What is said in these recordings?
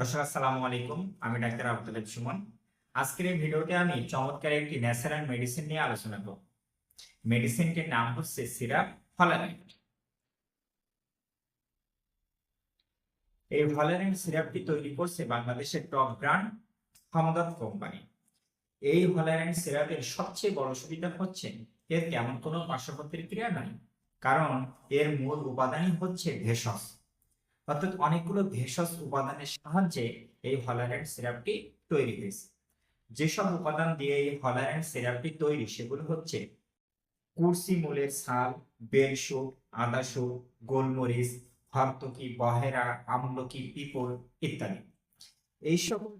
দর্শক, আসসালামু আলাইকুম। আমি ডাক্তার আব্দুল সুমন। আজকের এই ভিডিওতে আমি চমৎকার একটি ন্যাচারাল মেডিসিন নিয়ে আলোচনা করব। মেডিসিনটির নাম হচ্ছে সিরাপ ফলারাইট। এই ফলারাইট সিরাপটি তৈরি করছে বাংলাদেশের টপ ব্র্যান্ড হামদাদ কোম্পানি এই ফলারাইট সিরাপের সবচেয়ে বড় সুবিধা হচ্ছে, এর তেমন কোনো পার্শ্ব প্রতিক্রিয়া নাই, কারণ এর মূল উপাদানই হচ্ছে ভেষজ। অর্থাৎ অনেকগুলো ভেষজ উপাদানের সাহায্যে এই হলারেন্ট সিরাপটি তৈরি হয়েছে। যেসব উপাদান দিয়ে এই হলারেন্ট সিরাপটি তৈরি, সেগুলো হচ্ছে কুরসি মূলের ছাল, বেল শুট আদা শুট গোলমরিচ, হরতকি, বহেরা, আমলকি, পিপল ইত্যাদি। এই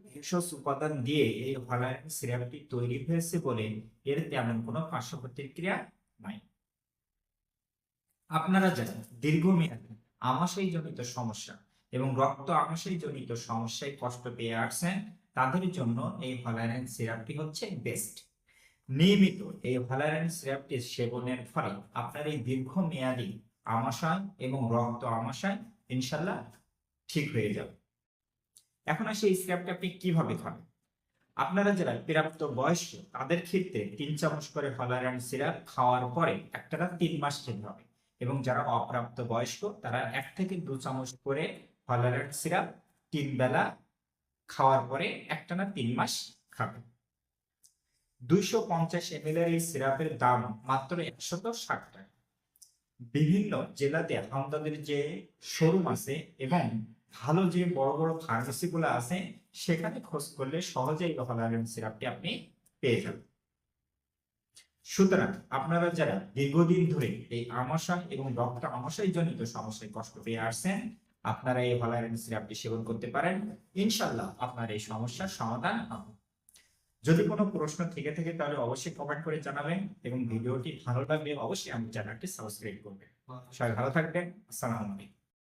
ভেষজ উপাদান দিয়ে এই হলারেন্ট সিরাপটি তৈরি হয়েছে বলে এর তেমন কোনো পার্শ্ব প্রতিক্রিয়া নাই। আপনারা জানেন, দীর্ঘমেয়াদী আমাশয় জনিত সমস্যা এবং রক্ত আমাশয় জনিত সমস্যায় কষ্ট পেয়ে আসছেন, তাদের জন্য এই ভ্যালারেন্ট সিরাপটি হচ্ছে বেস্ট। নিয়মিত এই ভ্যালারেন্ট সিরাপটি সেবনের ফলে আপনার এই দীর্ঘমেয়াদী আমাশয় এবং রক্ত আমাশয় ইনশাল্লাহ ঠিক হয়ে যাবে। এখন আসে এই সিরাপটি আপনি কীভাবে খাবেন? আপনারা যারা প্রাপ্ত বয়স্ক, তাদের ক্ষেত্রে তিন চামচ করে ভ্যালারেন্ট সিরাপ খাওয়ার পরে একটানা তিন মাস খেতে হবে। এবং যারা অপ্রাপ্ত বয়স্ক, তারা এক থেকে দু চামচ করে হলারেট সিরাপ তিন বেলা খাওয়ার পরে একটানা তিন মাস খাবে। দুইশো পঞ্চাশ এমএল এর এই সিরাপের দাম মাত্র একশত ষাট টাকা। বিভিন্ন জেলাতে আমাদের যে শোরুম আছে এবং ভালো যে বড় বড় ফার্মেসিগুলো আছে, সেখানে খোঁজ করলে সহজেই হলারেট সিরাপটি আপনি পেয়ে যাবেন। সুতরাং আপনারা যারা দীর্ঘদিন ধরে এই আমাশয় এবং রক্ত আমাশয় জনিত সমস্যায় কষ্ট পেয়ে আসছেন, আপনারা এই হলারেন সিরাপটি সেবন করতে পারেন। ইনশাল্লাহ আপনার এই সমস্যার সমাধান হবে। যদি কোনো প্রশ্ন থেকে থাকে তাহলে অবশ্যই কমেন্ট করে জানাবেন এবং ভিডিওটি ভালো লাগলে অবশ্যই আমার চ্যানেলটি সাবস্ক্রাইব করবেন। সবাই ভালো থাকবেন। আসসালামু আলাইকুম।